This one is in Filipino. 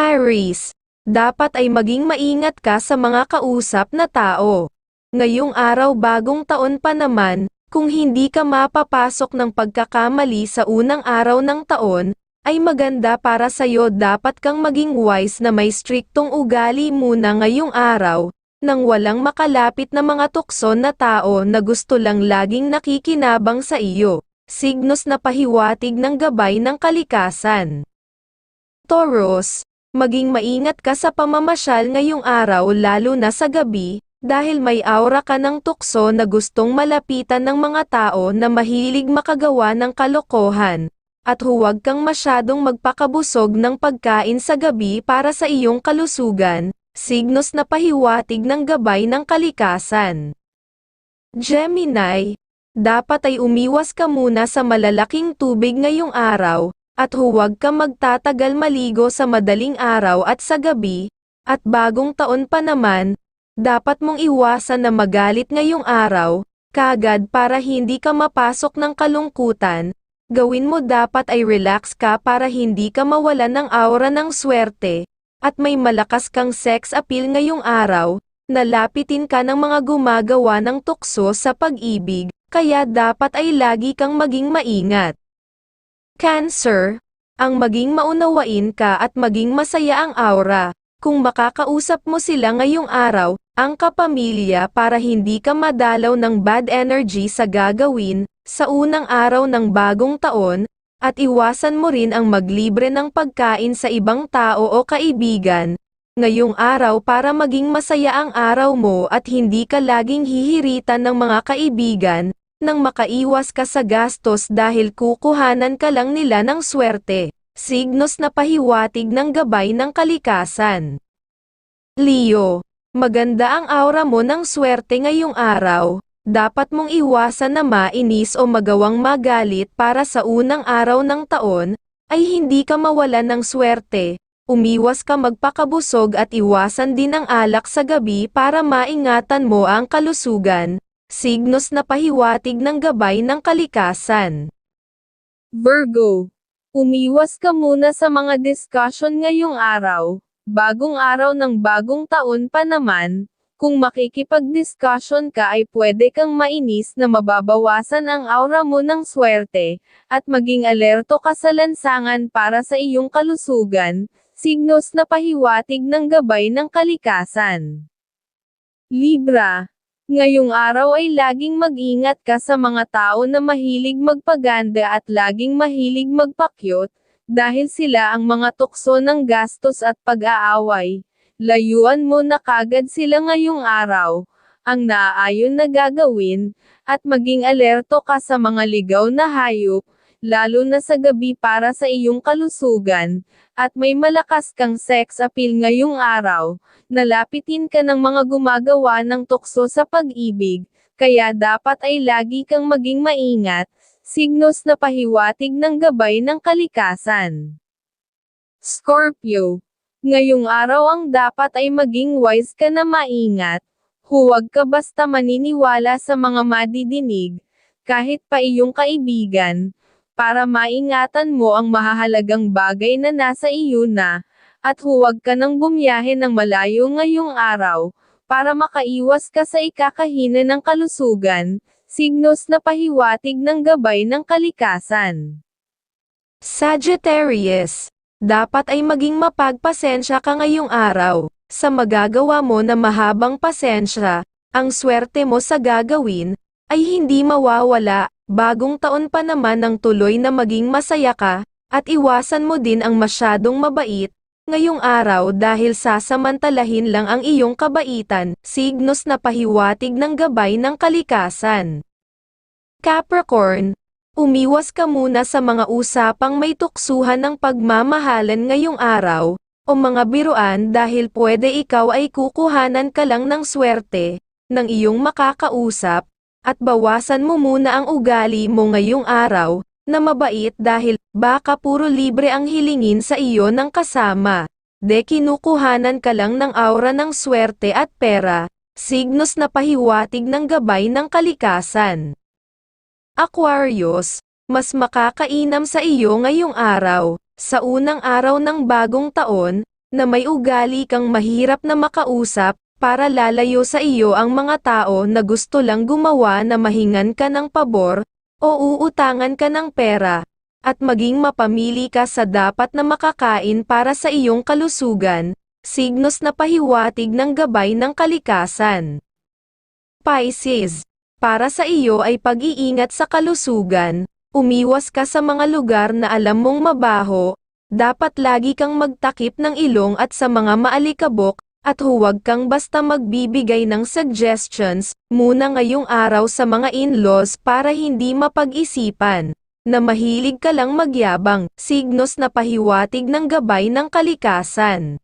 Aries, dapat ay maging maingat ka sa mga kausap na tao. Ngayong araw bagong taon pa naman, kung hindi ka mapapasok ng pagkakamali sa unang araw ng taon, ay maganda para sa'yo dapat kang maging wise na may striktong ugali muna ngayong araw, nang walang makalapit na mga tukson na tao na gusto lang laging nakikinabang sa iyo, signos na pahiwatig ng gabay ng kalikasan. Taurus, maging maingat ka sa pamamasyal ngayong araw lalo na sa gabi, dahil may aura ka ng tukso na gustong malapitan ng mga tao na mahilig makagawa ng kalokohan, at huwag kang masyadong magpakabusog ng pagkain sa gabi para sa iyong kalusugan, signos na pahiwatig ng gabay ng kalikasan. Gemini, dapat ay umiwas ka muna sa malalaking tubig ngayong araw, at huwag ka magtatagal maligo sa madaling araw at sa gabi, at bagong taon pa naman, dapat mong iwasan na magalit ngayong araw, kagad para hindi ka mapasok ng kalungkutan, gawin mo dapat ay relax ka para hindi ka mawalan ng aura ng swerte, at may malakas kang sex appeal ngayong araw, nalapitin ka ng mga gumagawa ng tukso sa pag-ibig, kaya dapat ay lagi kang maging maingat. Cancer, ang maging maunawain ka at maging masaya ang aura, kung makakausap mo sila ngayong araw, ang kapamilya para hindi ka madalaw ng bad energy sa gagawin, sa unang araw ng bagong taon, at iwasan mo rin ang maglibre ng pagkain sa ibang tao o kaibigan, ngayong araw para maging masaya ang araw mo at hindi ka laging hihiritan ng mga kaibigan, nang makaiwas ka sa gastos dahil kukuhanan ka lang nila ng swerte, signos na pahiwatig ng gabay ng kalikasan. Leo, maganda ang aura mo ng swerte ngayong araw, dapat mong iwasan na mainis o magawang magalit para sa unang araw ng taon, ay hindi ka mawalan ng swerte, umiwas ka magpakabusog at iwasan din ang alak sa gabi para maingatan mo ang kalusugan, signos na pahiwatig ng gabay ng kalikasan. Virgo, umiwas ka muna sa mga discussion ngayong araw, bagong araw ng bagong taon pa naman, kung makikipag-discussion ka ay pwede kang mainis na mababawasan ang aura mo ng swerte, at maging alerto ka sa lansangan para sa iyong kalusugan, signos na pahiwatig ng gabay ng kalikasan. Libra, Ngayong araw ay laging mag-ingat ka sa mga tao na mahilig magpaganda at laging mahilig magpakyot, dahil sila ang mga tukso ng gastos at pag-aaway. Layuan mo na kagad sila ngayong araw, ang naaayon na gagawin, at maging alerto ka sa mga ligaw na hayop, lalo na sa gabi para sa iyong kalusugan, at may malakas kang sex appeal ngayong araw, nalapitin ka ng mga gumagawa ng tukso sa pag-ibig, kaya dapat ay lagi kang maging maingat, signos na pahiwatig ng gabay ng kalikasan. Scorpio, ngayong araw ang dapat ay maging wise ka na maingat, huwag ka basta maniniwala sa mga madidinig, kahit pa iyong kaibigan, para maingatan mo ang mahahalagang bagay na nasa iyo na, at huwag ka nang bumiyahe ng malayo ngayong araw, para makaiwas ka sa ikakahina ng kalusugan, signos na pahiwatig ng gabay ng kalikasan. Sagittarius, dapat ay maging mapagpasensya ka ngayong araw, sa magagawa mo na mahabang pasensya, ang swerte mo sa gagawin, ay hindi mawawala, bagong taon pa naman ng tuloy na maging masaya ka, at iwasan mo din ang masyadong mabait, ngayong araw dahil sasamantalahin lang ang iyong kabaitan, signos na pahiwatig ng gabay ng kalikasan. Capricorn, umiwas ka muna sa mga usapang may tuksuhan ng pagmamahalan ngayong araw, o mga biruan dahil pwede ikaw ay kukuhanan ka lang ng swerte, ng iyong makakausap, at bawasan mo muna ang ugali mo ngayong araw, na mabait dahil baka puro libre ang hilingin sa iyo ng kasama. De kinukuhanan ka lang ng aura ng swerte at pera, signos na pahiwatig ng gabay ng kalikasan. Aquarius, mas makakainam sa iyo ngayong araw, sa unang araw ng bagong taon, na may ugali kang mahirap na makausap, para lalayo sa iyo ang mga tao na gusto lang gumawa na mahingan ka ng pabor, o uutangan ka ng pera, at maging mapamili ka sa dapat na makakain para sa iyong kalusugan, signos na pahiwatig ng gabay ng kalikasan. Pisces, para sa iyo ay pag-iingat sa kalusugan, umiwas ka sa mga lugar na alam mong mabaho, dapat lagi kang magtakip ng ilong at sa mga maalikabok, at huwag kang basta magbibigay ng suggestions, muna ngayong araw sa mga in-laws para hindi mapag-isipan, na mahilig ka lang magyabang, signos na pahiwatig ng gabay ng kalikasan.